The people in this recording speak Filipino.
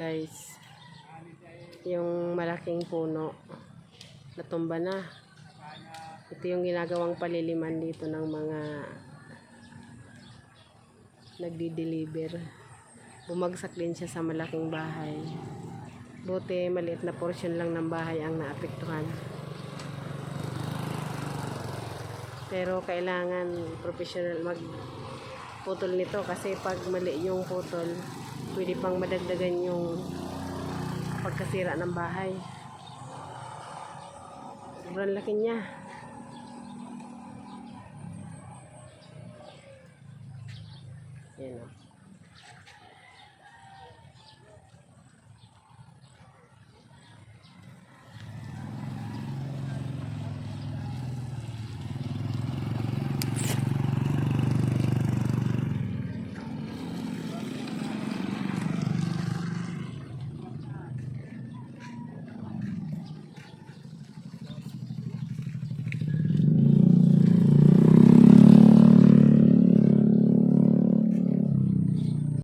Guys, yung malaking puno, natumba na. Ito yung ginagawang paliliman dito ng mga nagdi-deliver. Bumagsak din siya sa malaking bahay. Buti maliit na portion lang ng bahay ang naapektuhan. Pero kailangan professional mag putol nito kasi pag mali yung putol, pwede pang madagdagan yung pagkasira ng bahay. Sobrang laki niya. Yan o.